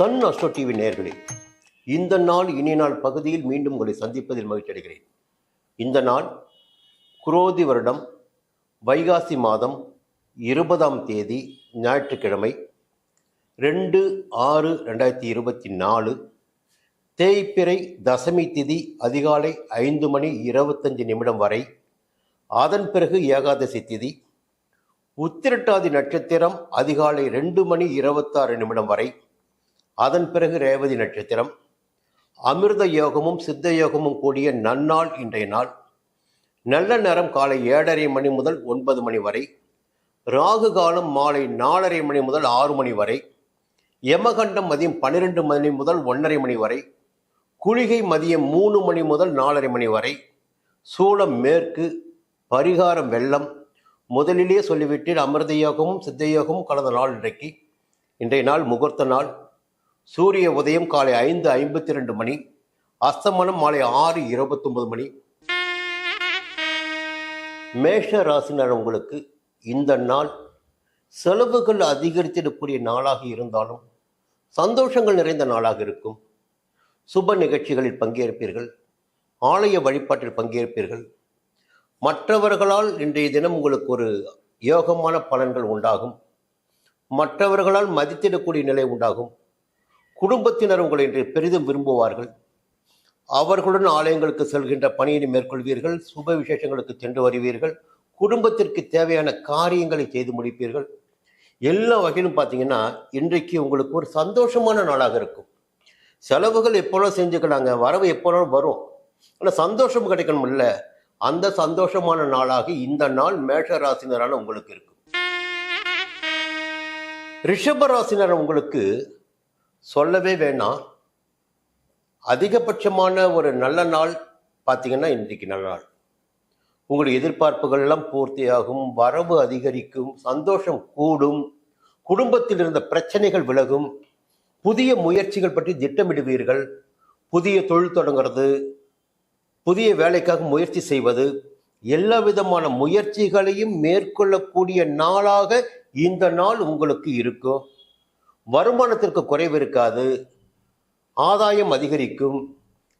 Sun Astro TV நேர்களே இந்த நாள் இனி நாள் பகுதியில் மீண்டும் உங்களை சந்திப்பதில் மகிழ்ச்சி அடைகிறேன். இந்த நாள் குரோதி வருடம் வைகாசி மாதம் இருபதாம் தேதி ஞாயிற்றுக்கிழமை ரெண்டு ஆறு ரெண்டாயிரத்தி இருபத்தி நாலு தேய்பிறை தசமி திதி அதிகாலை ஐந்து மணி இருபத்தஞ்சு நிமிடம் வரை அதன் பிறகு ஏகாதசி திதி உத்திரட்டாதி நட்சத்திரம் அதிகாலை ரெண்டு மணி இருபத்தாறு நிமிடம் வரை அதன் பிறகு ரேவதி நட்சத்திரம். அமிர்த யோகமும் சித்த யோகமும் கூடிய நன்னாள் இன்றைய நாள். நல்ல நேரம் காலை ஏழரை மணி முதல் ஒன்பது மணி வரை. ராகு காலம் மாலை நாலரை மணி முதல் ஆறு மணி வரை. யமகண்டம் மதியம் பன்னிரெண்டு மணி முதல் ஒன்றரை மணி வரை. குளிகை மதியம் மூணு மணி முதல் நாலரை மணி வரை. சூளம் மேற்கு பரிகாரம் வெள்ளம். முதலிலே சொல்லிவிட்டேன் அமிர்த யோகமும் சித்த யோகமும் கலந்த நாள் இன்றைக்கு. இன்றைய நாள் முகூர்த்த நாள். சூரிய உதயம் காலை ஐந்து ஐம்பத்தி ரெண்டு மணி அஸ்தமனம் மாலை ஆறு இருபத்தொன்பது மணி. மேஷ ராசினர் உங்களுக்கு இந்த நாள் செலவுகள் அதிகரித்திடக்கூடிய நாளாக இருந்தாலும் சந்தோஷங்கள் நிறைந்த நாளாக இருக்கும். சுப நிகழ்ச்சிகளில் பங்கேற்பீர்கள் ஆலய வழிபாட்டில் பங்கேற்பீர்கள். மற்றவர்களால் இன்றைய தினம் உங்களுக்கு ஒரு யோகமான பலன்கள் உண்டாகும். மற்றவர்களால் மதித்திடக்கூடிய நிலை உண்டாகும். குடும்பத்தினர் உங்களை இன்று பெரிதும் விரும்புவார்கள். அவர்களுடன் ஆலயங்களுக்கு செல்கின்ற பணியினை மேற்கொள்வீர்கள் சுப விசேஷங்களுக்கு சென்று வருவீர்கள் குடும்பத்திற்கு தேவையான காரியங்களை செய்து முடிப்பீர்கள். எல்லா வகையிலும் பார்த்தீங்கன்னா இன்றைக்கு உங்களுக்கு ஒரு சந்தோஷமான நாளாக இருக்கும். செலவுகள் எப்போலாம் செஞ்சுக்கலாங்க வரவு எப்போலாம் வரும். ஆனால் சந்தோஷம் கிடைக்கணும் இல்லை அந்த சந்தோஷமான நாளாக இந்த நாள் மேஷ ராசினரான உங்களுக்கு இருக்கும். ரிஷப ராசினர் உங்களுக்கு சொல்லவே வேணாம். அதிகபட்சமான ஒரு நல்ல நாள் பார்த்தீங்கன்னா இன்றைக்கு நல்ல நாள். உங்களுடைய எதிர்பார்ப்புகள்லாம் பூர்த்தியாகும் வரவு அதிகரிக்கும் சந்தோஷம் கூடும் குடும்பத்தில் இருந்த பிரச்சனைகள் விலகும் புதிய முயற்சிகள் பற்றி திட்டமிடுவீர்கள் புதிய தொழில் தொடங்குறது புதிய வேலைக்காக முயற்சி செய்வது எல்லா விதமான முயற்சிகளையும் மேற்கொள்ளக்கூடிய நாளாக இந்த நாள் உங்களுக்கு இருக்கும். வருமானத்திற்கு குறைவு இருக்காது. ஆதாயம் அதிகரிக்கும்.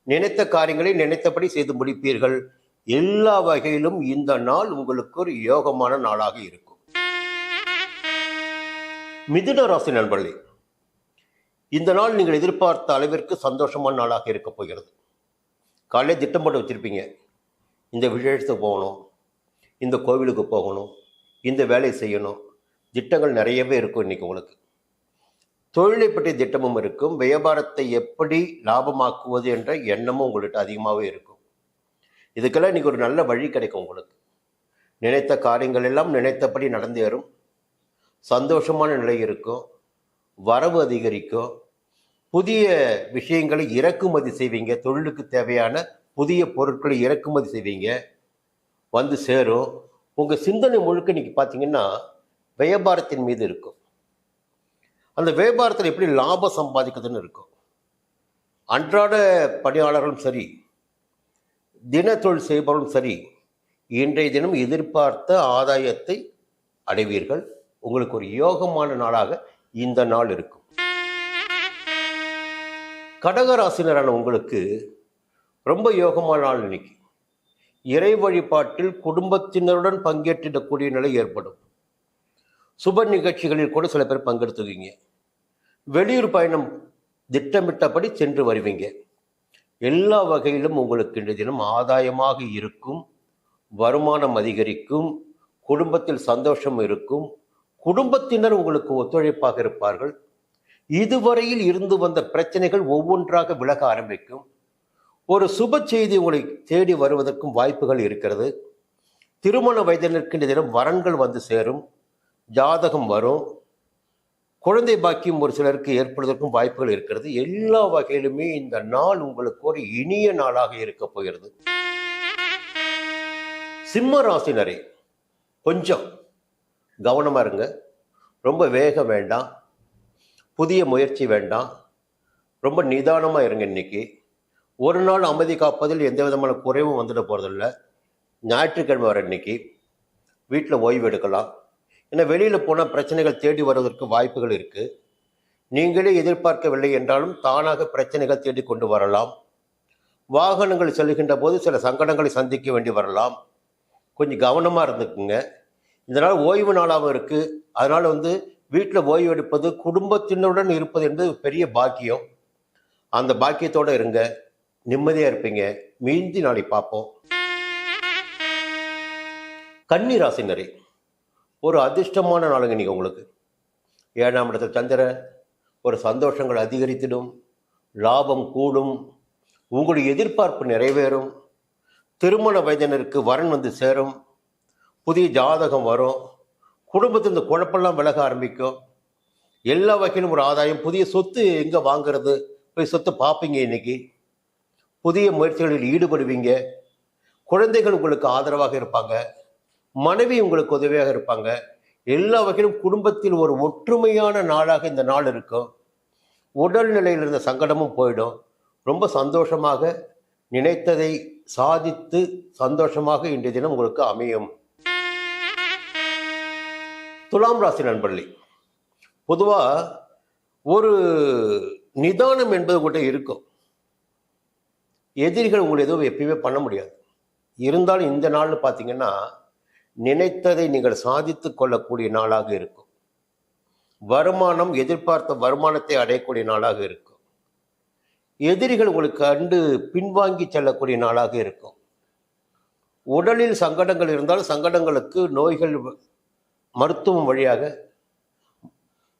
நினைத்த காரியங்களை நினைத்தபடி செய்து முடிப்பீர்கள். எல்லா வகையிலும் இந்த நாள் உங்களுக்கு ஒரு யோகமான நாளாக இருக்கும். மிதுன ராசி நண்பர்களே இந்த நாள் நீங்கள் எதிர்பார்த்த அளவிற்கு சந்தோஷமான நாளாக இருக்க போகிறது. காலையில் திட்டம் போட்டு வச்சுருப்பீங்க. இந்த விசேஷத்துக்கு போகணும் இந்த கோவிலுக்கு போகணும் இந்த வேலையை செய்யணும். திட்டங்கள் நிறையவே இருக்கும் இன்றைக்கி உங்களுக்கு. தொழிலை பற்றிய திட்டமும் இருக்கும். வியாபாரத்தை எப்படி லாபமாக்குவது என்ற எண்ணமும் உங்கள்கிட்ட அதிகமாகவே இருக்கும். இதுக்கெல்லாம் இன்றைக்கி ஒரு நல்ல வழி கிடைக்கும் உங்களுக்கு. நினைத்த காரியங்கள் எல்லாம் நினைத்தபடி நடந்தேறும் சந்தோஷமான நிலை இருக்கும். வரவு அதிகரிக்கும். புதிய விஷயங்களை இறக்குமதி செய்வீங்க. தொழிலுக்கு தேவையான புதிய பொருட்களை இறக்குமதி செய்வீங்க. வந்து சேரும். உங்கள் சிந்தனை முழுக்க இன்றைக்கி பார்த்தீங்கன்னா வியாபாரத்தின் மீது இருக்கும். அந்த வியாபாரத்தில் எப்படி லாபம் சம்பாதிக்கிறதுன்னு இருக்கும். அன்றாட பணியாளர்களும் சரி தின தொழில் செய்பவர்களும் சரி இன்றைய தினம் எதிர்பார்த்த ஆதாயத்தை அடைவீர்கள். உங்களுக்கு ஒரு யோகமான நாளாக இந்த நாள் இருக்கும். கடகராசினரான உங்களுக்கு ரொம்ப யோகமான நாள் இன்னைக்கு. இறை வழிபாட்டில் குடும்பத்தினருடன் பங்கேற்றிடக்கூடிய நிலை ஏற்படும். சுப நிகழ்ச்சிகளில் கூட சில பேர் பங்கெடுத்துவீங்க வெளியூர் பயணம் திட்டமிட்டபடி சென்று வருவீங்க. எல்லா வகையிலும் உங்களுக்கு இன்றைய தினம் ஆதாயமாக இருக்கும் வருமானம் அதிகரிக்கும் குடும்பத்தில் சந்தோஷம் இருக்கும் குடும்பத்தினர் உங்களுக்கு ஒத்துழைப்பாக இருப்பார்கள். இதுவரையில் இருந்து வந்த பிரச்சனைகள் ஒவ்வொன்றாக விலக ஆரம்பிக்கும். ஒரு சுப செய்தி உங்களை தேடி வருவதற்கும் வாய்ப்புகள் இருக்கிறது. திருமண வயதினருக்கு தினம் வரன்கள் வந்து சேரும். ஜாதகம் வரும். குழந்தை பாக்கியம் ஒரு சிலருக்கு ஏற்படுவதற்கும் வாய்ப்புகள் இருக்கிறது. எல்லா வகையிலுமே இந்த நாள் உங்களுக்கு ஒரு இனிய நாளாக இருக்க போகிறது. சிம்ம ராசினரே கொஞ்சம் கவனமாக இருங்க. ரொம்ப வேகம் வேண்டாம். புதிய முயற்சி வேண்டாம். ரொம்ப நிதானமாக இருங்க இன்னைக்கு. ஒரு நாள் அமைதி காப்பதில் எந்த விதமான குறைவும் வந்துட போகிறதில்ல ஞாயிற்றுக்கிழமை வர இன்னைக்கு. வீட்டில் ஓய்வு எடுக்கலாம். ஏன்னா வெளியில் போனால் பிரச்சனைகள் தேடி வருவதற்கு வாய்ப்புகள் இருக்குது நீங்களே எதிர்பார்க்கவில்லை என்றாலும் தானாக பிரச்சனைகள் தேடி கொண்டு வரலாம். வாகனங்கள் செல்கின்ற போது சில சங்கடங்களை சந்திக்க வேண்டி வரலாம். கொஞ்சம் கவனமாக இருந்துக்குங்க. இதனால் ஓய்வு நாளாகவும் இருக்குது அதனால் வந்து வீட்டில் ஓய்வு எடுப்பது குடும்பத்தினருடன் இருப்பது என்பது பெரிய பாக்கியம். அந்த பாக்கியத்தோடு இருங்க. நிம்மதியாக இருப்பீங்க. மீந்தி நாளை பார்ப்போம். கன்னி ராசினரே ஒரு அதிர்ஷ்டமான நாளுங்க நீங்கள் உங்களுக்கு. ஏழாம் இடத்துல சந்திரன் ஒரு சந்தோஷங்கள் அதிகரித்திடும் லாபம் கூடும் உங்களுடைய எதிர்பார்ப்பு நிறைவேறும் திருமண வயதினருக்கு வரன் வந்து சேரும் புதிய ஜாதகம் வரும் குடும்பத்தில் இந்த குழப்பெல்லாம் விலக ஆரம்பிக்கும். எல்லா வகையிலும் ஒரு ஆதாயம். புதிய சொத்து எங்கே வாங்குறது? போய் சொத்து பார்ப்பீங்க இன்னைக்கு. புதிய முயற்சிகளில் ஈடுபடுவீங்க. குழந்தைகள் உங்களுக்கு ஆதரவாக இருப்பாங்க. மனைவி உங்களுக்கு உதவியாக இருப்பாங்க. எல்லா வகையிலும் குடும்பத்தில் ஒரு ஒற்றுமையான நாளாக இந்த நாள் இருக்கும். உடல் நிலையில் இருந்த சங்கடமும் போயிடும். ரொம்ப சந்தோஷமாக நினைத்ததை சாதித்து சந்தோஷமாக இன்றைய தினம் உங்களுக்கு அமையும். துலாம் ராசி நண்பர்களே பொதுவாக ஒரு நிதானம் என்பது கூட இருக்கும். எதிரிகள் உங்களை எதுவும் எப்பயுமே பண்ண முடியாது. இருந்தாலும் இந்த நாள்னு பார்த்தீங்கன்னா நினைத்ததை நீங்கள் சாதித்து கொள்ளக்கூடிய நாளாக இருக்கும். வருமானம் எதிர்பார்த்த வருமானத்தை அடையக்கூடிய நாளாக இருக்கும். எதிரிகள் உங்களுக்கு கண்டு பின்வாங்கி செல்லக்கூடிய நாளாக இருக்கும். உடலில் சங்கடங்கள் இருந்தால் சங்கடங்களுக்கு நோய்கள் மருத்துவம் வழியாக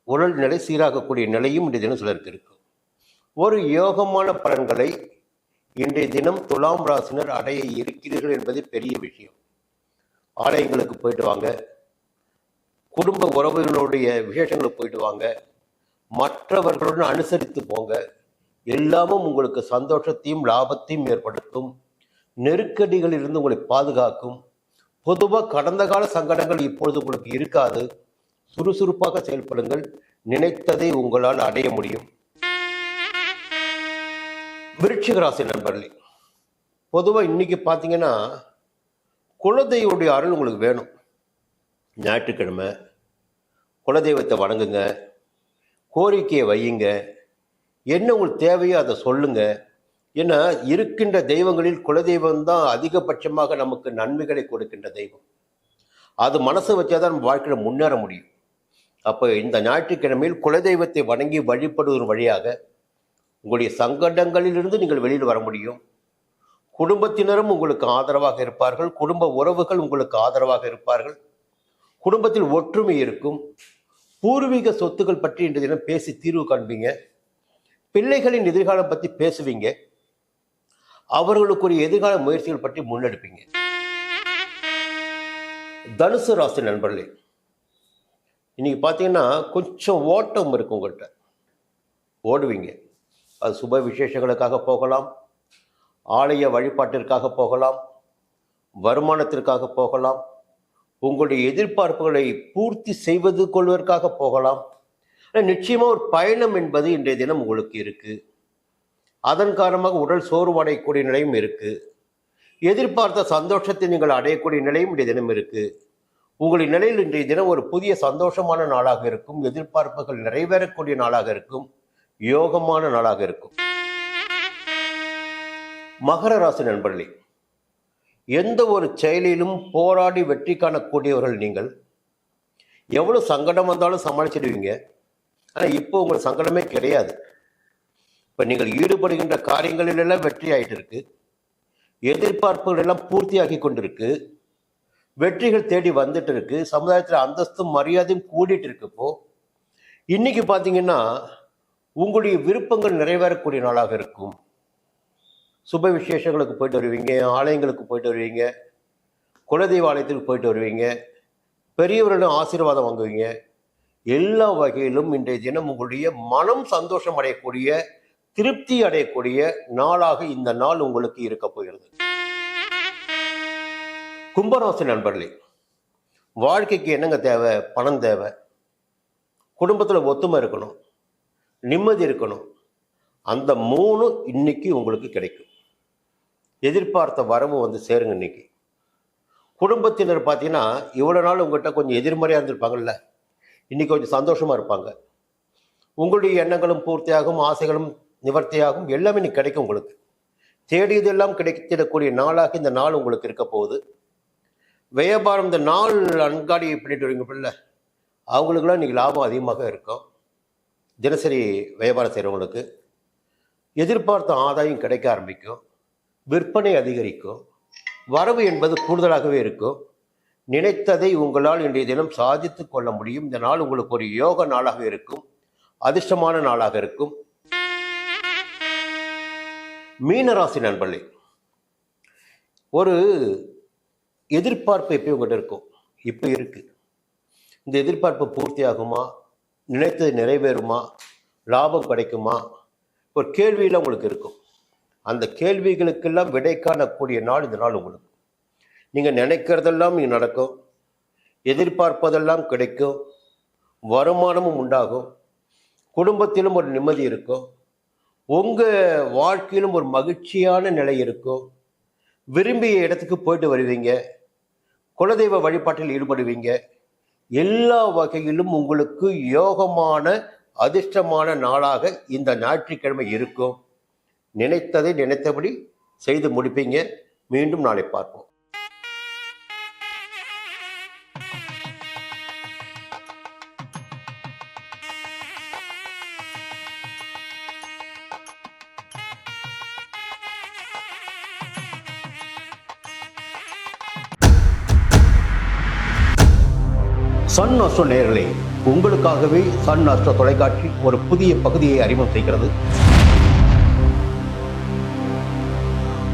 உடல் நிலை சீராகக்கூடிய நிலையும் இன்றைய தினம் சிலருக்கு இருக்கும் ஒரு யோகமான பலன்களை இன்றைய தினம் துலாம் ராசினர் அடைய இருக்கிறீர்கள் என்பது பெரிய விஷயம். ஆலயங்களுக்கு போயிட்டு வாங்க. குடும்ப உறவுகளுடைய விசேஷங்களுக்கு போயிட்டு வாங்க. மற்றவர்களுடன் அனுசரித்து போங்க. எல்லாமும் உங்களுக்கு சந்தோஷத்தையும் லாபத்தையும் ஏற்படுத்தும். நெருக்கடிகளில் இருந்து உங்களை பாதுகாக்கும். பொதுவாக கடந்த கால சங்கடங்கள் இப்பொழுது உங்களுக்கு இருக்காது. சுறுசுறுப்பாக செயல்படுங்கள். நினைத்ததை உங்களால் அடைய முடியும். விருட்சிக ராசி நண்பர்களே பொதுவாக இன்னைக்கு பார்த்தீங்கன்னா குலதெய்வடைய அருள் உங்களுக்கு வேணும். ஞாயிற்றுக்கிழமை குலதெய்வத்தை வணங்குங்க. கோரிக்கையை வையுங்க. என்ன உங்களுக்கு தேவையோ அதை சொல்லுங்க. ஏன்னா இருக்கின்ற தெய்வங்களில் குலதெய்வம் தான் அதிகபட்சமாக நமக்கு நன்மைகளை கொடுக்கின்ற தெய்வம். அது மனசை வச்சாதான் நம்ம வாழ்க்கையில் முன்னேற முடியும். அப்போ இந்த ஞாயிற்றுக்கிழமையில் குலதெய்வத்தை வணங்கி வழிபடுவதன் வழியாக உங்களுடைய சங்கடங்களிலிருந்து நீங்கள் வெளியில் வர முடியும். குடும்பத்தினரும் உங்களுக்கு ஆதரவாக இருப்பார்கள். குடும்ப உறவுகள் உங்களுக்கு ஆதரவாக இருப்பார்கள். குடும்பத்தில் ஒற்றுமை இருக்கும். பூர்வீக சொத்துக்கள் பற்றி இன்றைய தினம் பேசி தீர்வு காண்பீங்க. பிள்ளைகளின் எதிர்காலம் பற்றி பேசுவீங்க. அவர்களுக்குரிய எதிர்கால முயற்சிகள் பற்றி முன்னெடுப்பீங்க. தனுசு ராசி நண்பர்களே இன்னைக்கு பார்த்தீங்கன்னா கொஞ்சம் ஓட்டம் இருக்கும் உங்கள்கிட்ட ஓடுவீங்க. அது சுப விசேஷங்களுக்காக போகலாம். ஆலய வழிபாட்டிற்காக போகலாம் வருமானத்திற்காக போகலாம் உங்களுடைய எதிர்பார்ப்புகளை பூர்த்தி செய்வது கொள்வதற்காக போகலாம். நிச்சயமாக ஒரு பயணம் என்பது இன்றைய தினம் உங்களுக்கு இருக்குது அதன் காரணமாக உடல் சோர்வடையக்கூடிய நிலையும் இருக்குது எதிர்பார்த்த சந்தோஷத்தை நீங்கள் அடையக்கூடிய நிலையும் இன்றைய தினம் இருக்குது உங்களின் நிலையில் இன்றைய தினம் ஒரு புதிய சந்தோஷமான நாளாக இருக்கும் எதிர்பார்ப்புகள் நிறைவேறக்கூடிய நாளாக இருக்கும் யோகமான நாளாக இருக்கும். மகர ராசி நண்பர்களே எந்த ஒரு செயலிலும் போராடி வெற்றி காணக்கூடியவர்கள் நீங்கள். எவ்வளோ சங்கடம் வந்தாலும் சமாளிச்சிடுவீங்க. ஆனால் இப்போ உங்கள் சங்கடமே கிடையாது. இப்போ நீங்கள் ஈடுபடுகின்ற காரியங்களிலெல்லாம் வெற்றி ஆகிட்டு இருக்கு எதிர்பார்ப்புகள் எல்லாம் பூர்த்தியாகி கொண்டிருக்கு. வெற்றிகள் தேடி வந்துட்டு இருக்கு சமுதாயத்தில் அந்தஸ்தும் மரியாதையும் கூடிட்டு இருக்கு இப்போ. இன்னைக்கு பார்த்தீங்கன்னா உங்களுடைய விருப்பங்கள் நிறைவேறக்கூடிய நாளாக இருக்கும். சுப விசேஷங்களுக்கு போயிட்டு வருவீங்க ஆலயங்களுக்கு போயிட்டு வருவீங்க குலதெய்வ ஆலயத்துக்கு போயிட்டு வருவீங்க பெரியவர்களிடம் ஆசீர்வாதம் வாங்குவீங்க. எல்லா வகையிலும் இன்றைய தினம் உங்களுடைய மனம் சந்தோஷம் அடையக்கூடிய திருப்தி அடையக்கூடிய நாளாக இந்த நாள் உங்களுக்கு இருக்க போகிறது. கும்பராசி நண்பர்களே வாழ்க்கைக்கு என்னங்க தேவை? பணம் தேவை. குடும்பத்தில் ஒத்துமை இருக்கணும். நிம்மதி இருக்கணும். அந்த மூணு இன்னைக்கு உங்களுக்கு கிடைக்கும். எதிர்பார்த்த வரவு வந்து சேருங்க இன்னைக்கு. குடும்பத்தினர் பார்த்தீங்கன்னா இவ்வளோ நாள் உங்கள்கிட்ட கொஞ்சம் எதிர்மறையாக இருந்திருப்பாங்கல்ல? இன்றைக்கி கொஞ்சம் சந்தோஷமாக இருப்பாங்க. உங்களுடைய எண்ணங்களும் பூர்த்தியாகும் ஆசைகளும் நிவர்த்தியாகும் எல்லாமே இன்னைக்கு கிடைக்கும் உங்களுக்கு. தேடியதெல்லாம் கிடைத்திடக்கூடிய நாளாக இந்த நாள் உங்களுக்கு இருக்க போகுது. வியாபாரம் இந்த நாள் அன்காடியை பண்ணிட்டு வரீங்க பிள்ளை அவங்களுக்குலாம் இன்றைக்கி லாபம் அதிகமாக இருக்கும். தினசரி வியாபாரம் செய்கிறவங்களுக்கு எதிர்பார்த்த ஆதாயம் கிடைக்க ஆரம்பிக்கும். விற்பனை அதிகரிக்கும். வரவு என்பது கூடுதலாகவே இருக்கும். நினைத்ததை உங்களால் இன்றைய தினம் சாதித்து கொள்ள முடியும். இந்த நாள் உங்களுக்கு ஒரு யோக நாளாக இருக்கும். அதிர்ஷ்டமான நாளாக இருக்கும். மீனராசி நண்பர்களே ஒரு எதிர்பார்ப்பு எப்பயும் உங்கள்கிட்ட இருக்கும். இப்போ இருக்கு. இந்த எதிர்பார்ப்பு பூர்த்தியாகுமா? நினைத்தது நிறைவேறுமா? லாபம் கிடைக்குமா? ஒரு கேள்வியில் உங்களுக்கு இருக்கும். அந்த கேள்விகளுக்கெல்லாம் விடை காணக்கூடிய நாள் இந்த நாள் உங்களுக்கு. நீங்கள் நினைக்கிறதெல்லாம் இங்கே நடக்கும். எதிர்பார்ப்பதெல்லாம் கிடைக்கும். வருமானமும் உண்டாகும். குடும்பத்திலும் ஒரு நிம்மதி இருக்கும். உங்கள் வாழ்க்கையிலும் ஒரு மகிழ்ச்சியான நிலை இருக்கும். விரும்பிய இடத்துக்கு போயிட்டு வருவீங்க. குலதெய்வ வழிபாட்டில் ஈடுபடுவீங்க. எல்லா வகையிலும் உங்களுக்கு யோகமான அதிர்ஷ்டமான நாளாக இந்த ஞாயிற்றுக்கிழமை இருக்கும். நினைத்ததை நினைத்தபடி செய்து முடிப்பீங்க. மீண்டும் நாளை பார்ப்போம். சன் அஸ்ட்ரோ நேயர்களே உங்களுக்காகவே சன் அஸ்ட்ரோ தொலைக்காட்சி ஒரு புதிய பகுதியை அறிமுகம் செய்கிறது.